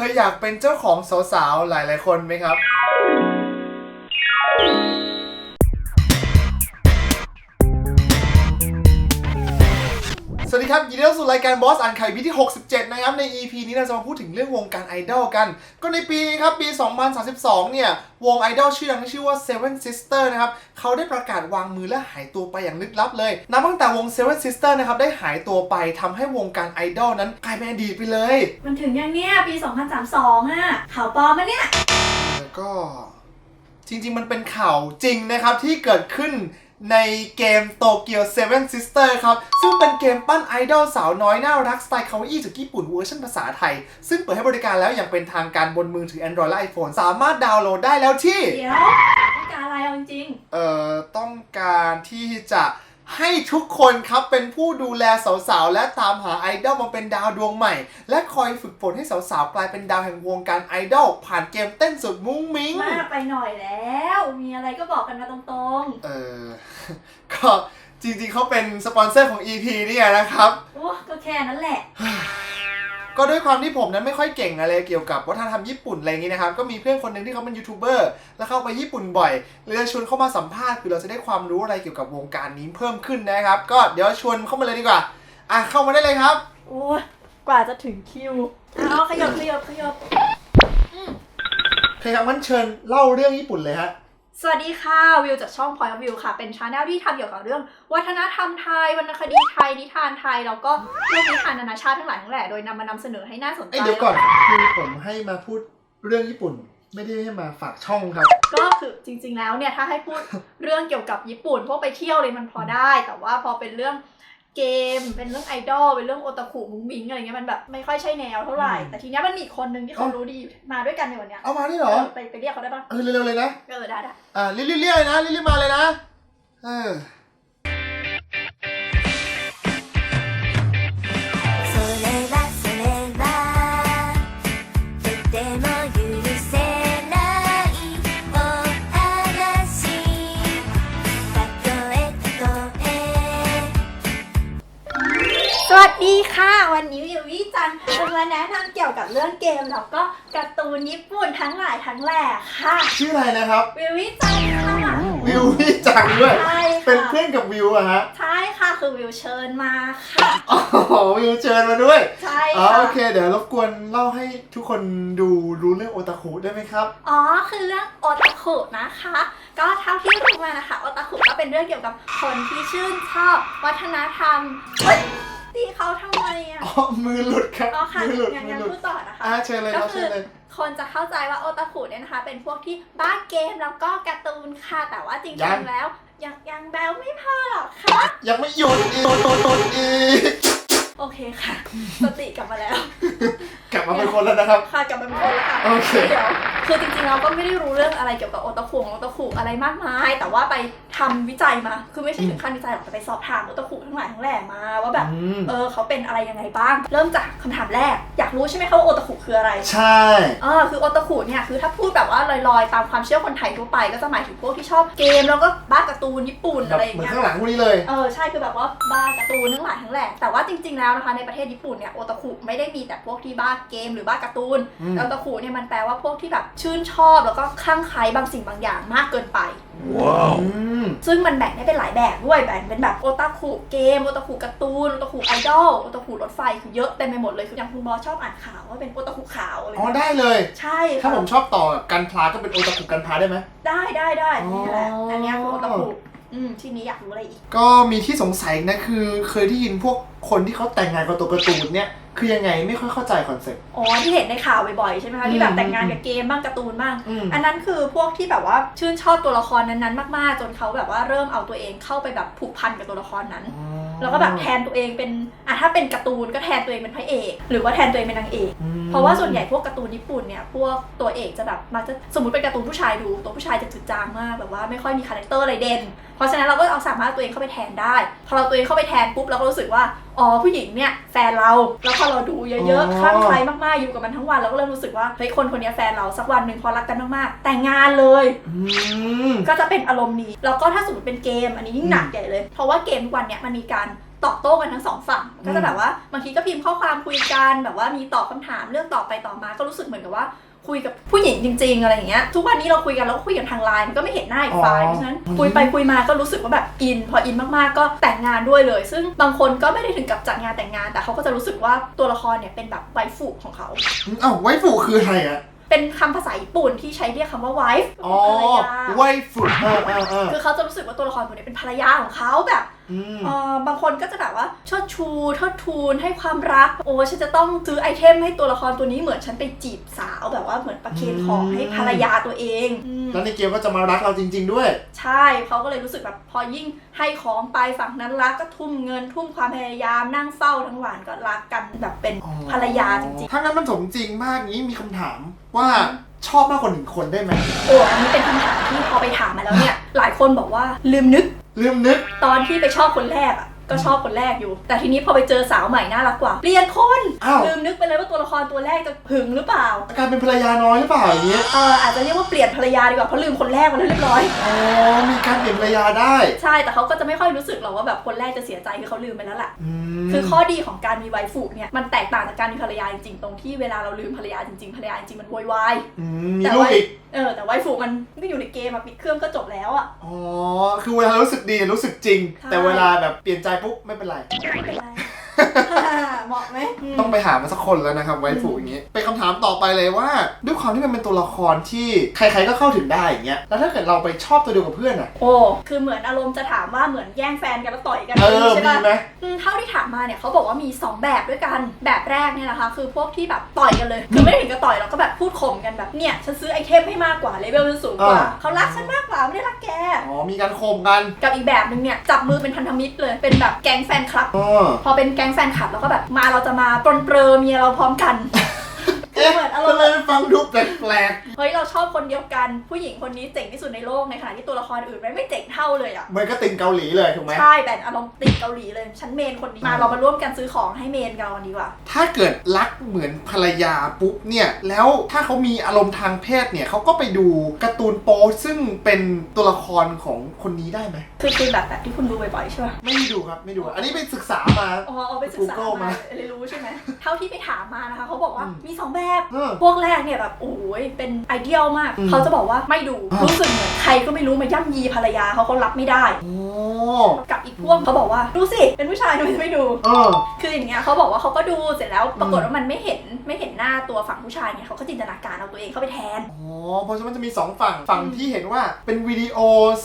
คยอยากเป็นเจ้าของสาวๆ หลายๆ คนไหมครับ วัสดีครับ ยินดีต้อนรับสู่รายการบอสอ่านไข่ปีที่ 67 นะครับ ใน EP นี้เราจะมาพูดถึงเรื่องวงการไอดอลกัน ก็ในปีนี้ครับ ปี 2032 เนี่ย วงไอดอลชื่อดังที่ชื่อว่า Seven Sister นะครับ เขาได้ประกาศวางมือและหายตัวไปอย่างลึกลับเลย นับตั้งแต่วง Seven Sister นะครับ ได้หายตัวไปทำให้วงการไอดอลนั้นกลายเป็นอดีตไปเลย มันถึงยังเนี่ย ปี 2032อะข่าวปลอมมะเนี่ยแล้วก็จริงๆ มันเป็นข่าวจริงนะครับที่เกิดขึ้น ในเกมโตเกียว7 Sister ครับ ซึ่งเป็นเกมปั้นไอดอลสาวน้อยน่ารักสไตล์คาวาอี้จากญี่ปุ่นเวอร์ชันภาษาไทย ซึ่งเปิดให้บริการแล้วอย่างเป็นทางการบนมือถือ Android และ iPhone สามารถดาวน์โหลดได้แล้วที่ เดี๋ยวต้องการอะไรเอาจริง เอ่อ ต้องการที่จะ ให้ทุกคนครับเป็นผู้ดูแลสาวๆ และตามหาไอดอลมาเป็นดาวดวงใหม่ และคอยฝึกฝนให้สาวๆ กลายเป็นดาวแห่งวงการไอดอลผ่านเกมเต้นสุดมุ้งมิ้งๆมากไปหน่อยแล้ว มีอะไรก็บอกกันมาตรงเออ ก็จริงๆเขาเป็นสปอนเซอร์ของ EP เนี่ยนะครับ ๆโอ้ก็แค่นั้นแหละ ก็ด้วยความที่ผมนั้นไม่ค่อยเก่งอะไรเกี่ยวกับวัฒนธรรมญี่ปุ่นอะไรอย่างนี้นะครับก็มีเพื่อนคนหนึ่งที่เขาเป็นยูทูบเบอร์แล้วเข้าไปญี่ปุ่นบ่อยเลยจะชวนเข้ามาสัมภาษณ์คือเราจะได้ความรู้อะไรเกี่ยวกับวงการนี้เพิ่มขึ้นนะครับ ก็เดี๋ยวชวนเข้ามาเลยดีกว่าอะเข้ามาได้เลยครับ โอ้ยกว่าจะถึงคิวเอาขยบขยบขยบใครครับงั้นเชิญเล่าเรื่องญี่ปุ่นเลยฮะ สวัสดีค่ะ วิวจากช่อง Point of View ค่ะ เป็นชาแนลที่ทำเกี่ยวกับเรื่อง วัฒนธรรมไทย วรรณคดีไทย นิทานไทย แล้วก็เรื่องนิทานนานาชาติทั้งหลายทั้งแหล่โดยนำมานำเสนอให้น่าสนใจ เอ้ยเดี๋ยวก่อนคือผมให้มาพูดเรื่องญี่ปุ่น ไม่ได้ให้มาฝากช่องครับ ก็คือจริงๆแล้วเนี่ยถ้าให้พูดเรื่องเกี่ยวกับญี่ปุ่นพวกไปเที่ยวเลยมันพอได้ แต่ว่าพอเป็นเรื่อง เกม เป็นเรื่องไอดอล เป็นเรื่องโอตาคุมุ้งมิ้งอะไรเงี้ยมันแบบไม่ค่อยใช่แนวเท่าไหร่ อืม แต่ทีเนี้ยมันมีอีกคนนึงที่เขา เอ้า รู้ดีมาด้วยกันในวันเนี้ย เอามาได้เหรอ เออไปไปเรียกเขาได้ปะ เออเร็วๆเลยนะ เออได้ได้ อ่ารีบๆเรียกเลยนะรีบๆมาเลยนะ เออ それはそれはとても ค่ะ วันนี้วิววิจังจะมาแนะนำเกี่ยวกับเรื่องเกมแล้วก็การ์ตูนญี่ปุ่นทั้งหลายทั้งแหล่ค่ะ ชื่ออะไรนะครับ วิววิจังค่ะวิวพี่จังด้วย ใช่เป็นค่ะเพื่อนกับวิวอะฮะใช่ค่ะคือวิวเชิญมาค่ะ อ๋อวิวเชิญมาด้วยใช่อ๋อค่ะ โอเค เดี๋ยวรบกวนเล่าให้ทุกคนดูรู้เรื่องโอตาคุได้ไหมครับ อ๋อ คือเรื่องโอตาคุนะคะ ก็เท่าที่รู้มานะคะ โอตาคุก็เป็นเรื่องเกี่ยวกับคนที่ชื่นชอบวัฒนธรรมเฮ้ย ตีเขาทำไมอะ อ๋อมือหลุดครับอ๋อค่ะมือหลุดงั้นมืองั้นหลุดพูดต่อนะคะ อ่าเชิญเลยคก็รับคืเชิอญเลย คนจะเข้าใจว่าโอตาคุเนี่ยนะคะ เป็นพวกที่บ้าเกมแล้วก็การ์ตูนค่ะ แต่ว่าจริงๆแล้ว ยังยังแบลไม่พอหรอกค่ะ ยังไม่หยุดอีกหยุดหยุดอีกโอเคค่ะ สติกลับมาแล้ว กลับมาเป็นคนแล้วนะครับ ค่ะกลับมาเป็นคนแล้วค่ะโอเค เดี๋ยว คือจริงๆเราก็ไม่ได้รู้เรื่องอะไรเกี่ยวกับโอตาคุของโอตาคุอะไรมากมาย แต่ว่าไปทำวิจัยมา คือไม่ใช่ถึงขั้นวิจัยหรอกแต่ไปสอบถามโอตาคุทั้งหลายทั้งแหล่มาว่าแบบ อืมเออเขาเป็นอะไรยังไงบ้าง เริ่มจากคำถามแรก อยากรู้ใช่ไหมคะว่าโอตาคุคืออะไร ใช่ เออคือโอตาคุเนี่ยคือถ้าพูดแบบว่าลอยๆ ตามความเชื่อคนไทยทั่วไป ก็จะหมายถึงพวกที่ชอบเกมแล้วก็บ้าการ์ตูนญี่ปุ่นแบอะบไรอย่างเหมือนเงี้ย ข้างหลังพวกนี้เลย เออใช่คือแบบว่าบ้าการ์ตูนทั้งหลายทั้งแหล่แต่ว่าจริงๆแล้วนะคะในประเทศญี่ปุ่นเนี่ยโอตาคุไม่ได้มีแต่พวกที่บ้าเกมหรือบ้าการ์ตูนอืม โอตาคุเนี่ยมันแปลว่าพวกที่แบบชื่นชอบแล้วก็คลั่งไคล้บางสิ่งบางอย่างมากเกินไปอืม ซึ่งมันแบ่งได้เป็นหลายแบบด้วยแบ่งเป็นแบบโอตาคุเกมโอตาคุการ์ตูนโอตาคุไอดอลโอตาคุรถไฟคือเยอะเต็มไปหมดเลยคืออย่างคุณบอสชอบอ่านข่าวว่าเป็นโอตาคุขาวอะไรอ๋อเงี้ยได้เลย ใช่ถ้าค่ะผมชอบต่อกับกันพลาก็เป็นโอตาคุกันพลาได้ไหม ได้ได้ได้นี่แหละอ๋ออั อันเนี้ยคือโอตาคุอืมทีนี้อยากรู้อะไรอีก ก็มีที่สงสัยนะคือเคยได้ยินพวก คนที่เขาแต่งงานกับตัวการ์ตูนเนี่ยคือยังไงไม่ค่อยเข้าใจคอนเซ็ปต์ อ๋อที่เห็นในข่าวบ่อยๆใช่ไหมคะที่แบอืบมแต่งงานกับเกมบ้างการ์ตูนบ้าง อืม อันนั้นคือพวกที่แบบว่าชื่นชอบตัวละครนั้นๆ มากๆ จนเขาแบบว่าเริ่มเอาตัวเองเข้าไปแบบผูกพันกับตัวละครนั้น แล้วก็แบบแทนตัวเองเป็นอะถ้าเป็นการ์ตูนก็แทนตัวเองเป็นพระเอก หรือว่าแทนตัวเองเป็นนางเอกอืมเพราะว่าส่วนใหญ่พวกการ์ตูนญี่ปุ่นเนี่ยพวกตัวเอกจะแบบมักจะสมมติเป็นการ์ตูนผู้ชายดู ตัวผู้ชายจะจืดจางมากแบบว่าไม่ค่อยมีคาแรคเตอร์อะไรเด่น เพราะฉะนั้นเราก็เอาสามารถเอาตัวเองเข้าไปแทนได้ พอเราตัวเองเข้าไปแทนปุ๊บเราก็รู้สึกว่าอ๋อผู้หญิงเนี่ยแฟนเราแล้วพอเราดูเยอะๆคลั่งไคล้มากๆอยู่กับมันทั้งวันเราก็เริ่มรู้สึกว่าเฮ้ยคนคนนี้แฟนเราสักวันหนึ่งพอรักกันมากๆแต่งงานเลยอืมก็จะเป็นอารมณ์นี้แล้วก็ถ้าสมมติเป็นเกมอันนี้ยิ่งหนักใหญ่เลย เพราะว่าเกมทุกวันเนี้ยมันมีการ ตอบโต้กันทั้งสองฝั่งก็จะแบบว่าบางทีก็พิมพ์ข้อความคุยกันแบบว่ามีตอบคำถามเรื่องตอบไปต่อบมาก็รู้สึกเหมือนกับว่าคุยกับผู้หญิงจริง ๆ อะไรอย่างเงี้ยทุกวันนี้เราคุยกันเราก็คุยกันทางไลน์มันก็ไม่เห็นหน้าอีกฝ่ายเพราะฉะนั้นคุยไปคุยมาก็รู้สึกว่าแบบอิน พออินมากๆก็แต่งงานด้วยเลย ซึ่งบางคนก็ไม่ได้ถึงกับจัดงานแต่งงาน แต่เขาก็จะรู้สึกว่าตัวละครเนี่ยเป็นแบบไวฟูของเขาเอ้าไวฟูคืออะไรอะเป็นคำภาษาญี่ปุ่นที่ใช้เรียกคำว่า wife อ๋อภรรยาไวฟูเออเออเออคือเขาจะรู้สึกว่าตัวละครตัวนี้เป็นภรรยาของเขาแบบอืม เออบางคนก็จะแบบว่าเชิดชูเทิดทูนให้ความรัก โอ้ฉันจะต้องซื้อไอเทมให้ตัวละครตัวนี้เหมือนฉันไปจีบสาวแบบว่าเหมือนประเคนของให้ภรรยาตัวเองอืม แล้วในเกมก็จะมารักเราจริง ๆ ด้วย ใช่เขาก็เลยรู้สึกแบบพอยิ่งให้ของไปฝั่งนั้นรักก็ทุ่มเงิน ทุ่มความพยายามนั่งเฝ้าทั้งวันก็รักกันแบบเป็นภรรยาจริงถ้างั้นมันสมจริงมากนี้มีคำถามว่าชอบมากกว่าหนึ่งคนได้ไหม ๆโอ้อันนี้เป็นคำถามที่พอไปถามมาแล้วเนี่ย หลายคนบอกว่าลืมนึก ลืมนึกตอนที่ไปชอบคนแรกอะ ก็ชอบคนแรกอยู่ แต่ทีนี้พอไปเจอสาวใหม่น่ารักกว่าเปลี่ยนคนอ้าว ลืมนึกไปเลยว่าตัวละครตัวแรกจะหึงหรือเปล่า อาการเป็นภรรยาน้อยหรือเปล่าอย่างเงี้ยเอออาจจะเรียกว่าเปลี่ยนภรรยาดีกว่าเพราะลืมคนแรกมาแล้วเรียบร้อย อ๋อมีการเปลี่ยนภรรยาได้ใช่แต่เขาก็จะไม่ค่อยรู้สึกหรอกว่าแบบคนแรกจะเสียใจคือเขาลืมไปแล้วแหละอืมคือข้อดีของการมีไวฟูเนี่ยมันแตกต่างจากการมีภรรยาจริงๆตรงที่เวลาเราลืมภรรยาจริงๆภรรยาจริงๆมันโวยวาย อืมมีแต่ลูกว่า อีกเออแต่ไวฟูมันก็อยู่ในเกมอะปิดเครื่องก็จบแล้วอะอ๋อคือเวลารู้สึกดีรู้สึกจริง ใช่ แต่เวลาแบบเปลี่ยนใจปุ๊บไม่เป็นไร ไม่เป็นไร เหมาะไหมมต้องไปหามาสักคนแล้วนะครับไวฟูอย่างงี้เป็นคำถามต่อไปเลยว่า ด้วยความที่มันเป็นตัวละครที่ใครๆก็เข้าถึงได้อย่างเงี้ยแล้วถ้าเกิดเราไปชอบตัวเดียวกับเพื่อนอะ โอ้ คือเหมือนอารมณ์จะถามว่าเหมือนแย่งแฟนกันแล้วต่อยกันเออใช่มีปะไหมอืมเท่าที่ถามมาเนี่ยเขาบอกว่ามี 2 แบบด้วยกัน แบบแรกเนี่ยนะคะ คือพวกที่แบบต่อยกันเลย คือไม่ได้ถึงกับต่อยหรอกก็แบบพูดข่มกันแบบเนี่ยฉันซื้อไอเทมให้มากกว่าเลเวลฉันสูงกว่าอ่า เขารักฉันมากกว่าไม่ได้รักแก อ๋อมีการข่มกันกับอีกแบบนึงเนี่ยจับมือเป็นพันธมิตรเลยเป็นแบบแก๊งแฟนคลับ อ๋อ พอเป็นแก๊งแฟนคลับแล้วก็แบบมาเราจะมาปรนเปรอเมียเราพร้อมกัน เอ๊ะเหมือนอารมทำณ์ไมแบบมันฟังดูแปลกเฮ้ยเราชอบคนเดียวกัน ผู้หญิงคนนี้เจ๋งที่สุดในโลกในขณะที่ตัวละครอื่นไม่ไม่เจ๋งเท่าเลยอะๆมันก็ติงเกาหลีเลยถูกไหม ใช่แต่อารมณ์ติดเกาหลีเลย ฉันเมนคนนี้มาเรามาร่วมกันซื้อของให้เมนกันวันดีกว่า ถ้าเกิดรักเหมือนภรรยาปุ๊บเนี่ย แล้วถ้าเขามีอารมณ์ทางเพศเนี่ยเขาก็ไปดูการ์ตูนโป๊ซึ่งเป็นตัวละครของคนนี้ได้ไหม คือคือแบบแบบที่คุณดูบ่อยๆใช่ไหมไม่ได้ดูครับไม่ดู อันนี้ไปศึกษามา อ๋อเอาไปศึกษา Google มามา เลยรู้ใช่ไหม เท่าที่ไปถามมานะคะเขาบอกว่าอืม มีสองแบบเออพวกแรกเนี่ยแบบโอ้ยเป็นไอเดียลมาก อืมเขาจะบอกว่าไม่ดูอ่ารู้ รู้สึกเหมือนใครก็ไม่รู้มาย่ำยีภรรยาเขาเขารับไม่ได้ โอ้กับอีกพวกเขาบอกว่าดูสิเป็นผู้ชายทำไมจะไม่ดู เออ คืออย่างเงี้ยเขาบอกว่าเขาก็ดูเสร็จแล้วปรากฏอืมว่ามันไม่เห็นไม่เห็นหน้าตัวฝั่งผู้ชายเนี่ยเขาก็จินตนาการเอาตัวเองเข้าไปแทน อ๋อเพราะฉะนั้นมันจะมีสองฝั่งฝั่งที่เห็นว่าเป็นวิดีโอ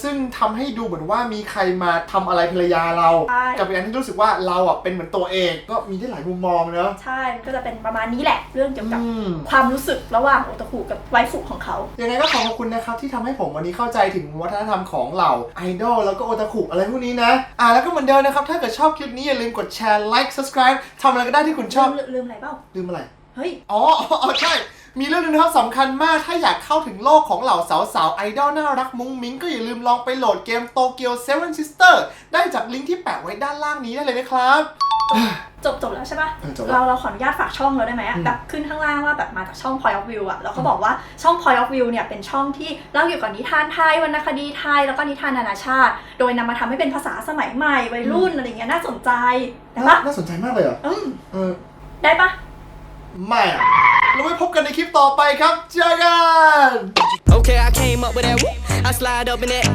ซึ่งทำให้ดูเหมือนว่ามีใครมาทำอะไรภรรยาเรา ใช่ กับอีกอันที่รู้สึกว่าเราอะเป็นเหมือนตัวเองก็มีได้หลายมุมมองเนอะ ใช่มันก็จะเป็นประมาณนี้แหละ เรื่องเกี่ยวกับอืมความรู้สึกระหว่างโอตาคุกับไวฟุของเขา ยังไงก็ขอขอบคุณนะครับที่ทำให้ผมวันนี้เข้าใจถึงวัฒนธรรมของเหล่าไอดอลแล้วก็โอตาคุอะไรพวกนี้นะ อ่าแล้วก็เหมือนเดิมนะครับ ถ้าเกิดชอบคลิปนี้อย่าลืมกดแชร์ like subscribe ทำอะไรก็ได้ที่คุณชอบลืมลืมอะไรเปล่าลืมอะไร เฮ้ย อ๋ออ๋ออ๋อใช่ มีเรื่องหนึงนะครับสำคัญมากถ้าอยากเข้าถึงโลกของเหล่าสาวๆไอดอลน่ารักมุ้งมิ้งก็อย่าลืมลองไปโหลดเกมโตเกียว7 Sister ได้จากลิงก์ที่แปะไว้ด้านล่างนี้ได้เลยนะครับจบจบแล้วใช่ปะเออจบแล้ว เราเราขออนุญาตฝากช่องเราได้ไหมอะอืม แบบขึ้นข้างล่างว่าแบบมาจากช่อง Point of View อะแล้วเขาบอกว่าช่อง Point of View เนี่ยเป็นช่องที่เล่าเกี่ยวกับนิทานไทยวรรณคดีไทยแล้วก็นิทานนานาชาติ โดยนำมาทำให้เป็นภาษาสมัยใหม่วัยรุ่นอะไรเงี้ยน่าสนใจได้ปะน่าสนใจมากเลยเหรออืมเออได้ปะไม่อะ แล้วไว้พบกันในคลิปต่อไปครับ เจอกัน Okay, I came up with that. Whoop. I slide up in it.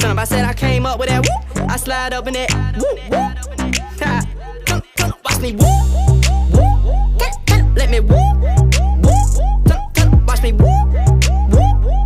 Come, I said I came up with that. Whoop. I slide up in that. Whoop, whoop. Ha. Come, come, watch me. Whoop, whoop. Get, get, let me. Whoop, whoop. Come, come, watch me. Whoop,